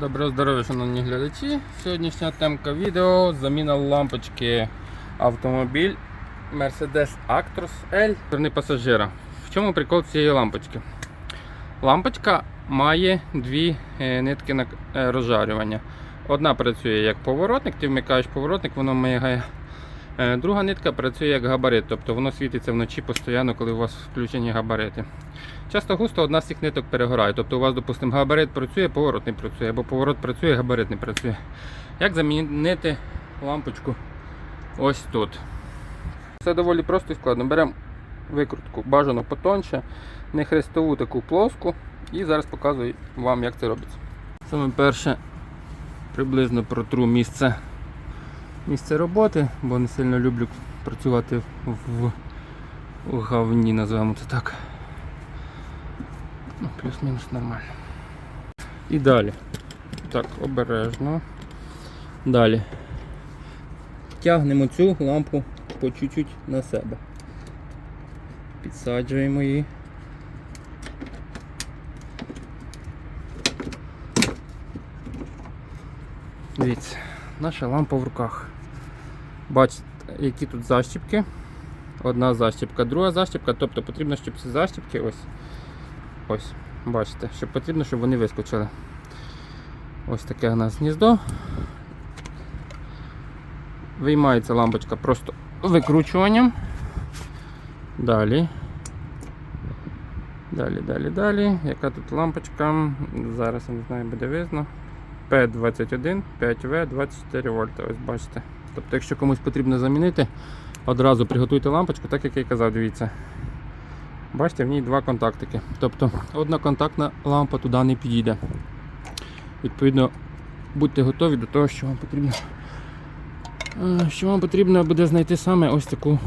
Доброго здоров'я, шановні глядачі. Сьогоднішня темка відео заміна лампочки автомобіль Mercedes Actros L сторони пасажира. В чому прикол цієї лампочки? Лампочка має дві е, нитки на е, розжарювання. Одна працює як поворотник, ти вмикаєш поворотник, воно мигає. Е, Друга нитка працює як габарит, тобто воно світиться вночі постійно, коли у вас включені габарити. Часто густо одна з цих ниток перегорає. Тобто у вас, допустимо, габарит працює, поворот не працює, або поворот працює, габарит не працює. Як замінити лампочку ось тут? Все доволі просто і складно. Беремо викрутку бажано потонше, не хрестову таку плоску. І зараз показую вам, як це робиться. Саме перше приблизно протру місце, місце роботи, бо не сильно люблю працювати в, говні, називаємо це так. Ну, плюс-мінус нормально. І далі. Так, обережно. Далі. Тягнемо цю лампу по чуть-чуть на себе. Підсаджуємо її. Дивіться, наша лампа в руках. Бачите, які тут защіпки. Одна защіпка, друга защіпка, тобто потрібно, щоб ці защіпки ось Ось, бачите, що потрібно, щоб вони вискочили. Ось таке у нас гніздо. Виймається лампочка просто викручуванням. Далі. Далі, далі, далі. Яка тут лампочка? Зараз я не знаю, буде видно. P21, 5V, 24 вольта. Ось бачите. Тобто, якщо комусь потрібно замінити, одразу приготуйте лампочку, так як я і казав, дивіться. Бачите, в ній два контактики. Тобто одна контактна лампа туди не підійде. Відповідно, будьте готові до того, що вам потрібно. е, Що вам потрібно буде знайти саме ось таку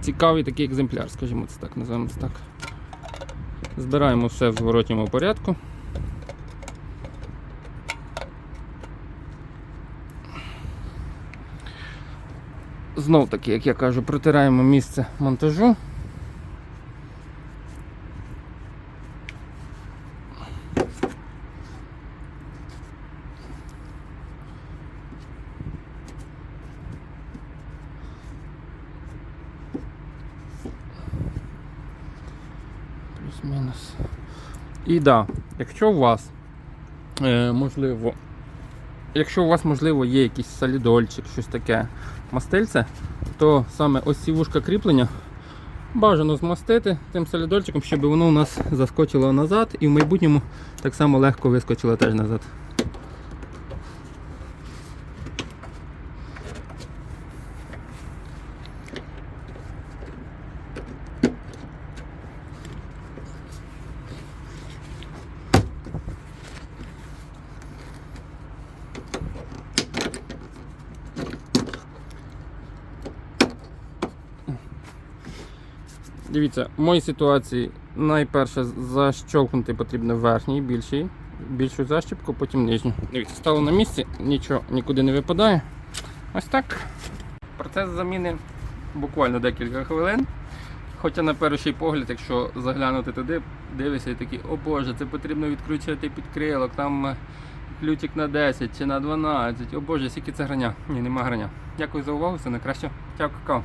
цікавий такий екземпляр, скажімо це так, називаємо це так. Збираємо все в зворотньому порядку. Знов таки, як я кажу, протираємо місце монтажу. Плюс-мінус. І да, якщо у вас е, можливо, якщо у вас можливо є якийсь солідольчик, щось таке мастильце, то саме ось ці вушка кріплення бажано змастити тим солідольчиком, щоб воно у нас заскочило назад і в майбутньому так само легко вискочило теж назад. Дивіться, в моїй ситуації найперше защолкнути потрібно верхній, більший, більшу защіпку, потім нижню. Дивіться, стало на місці, нічого нікуди не випадає. Ось так. Процес заміни буквально декілька хвилин. Хоча на перший погляд, якщо заглянути туди, дивишся і такий, о Боже, це потрібно відкручувати підкрилок, там е, ключик на 10 чи на 12. О Боже, скільки це граня. Ні, нема граня. Дякую за увагу, все найкраще. Чао, какао.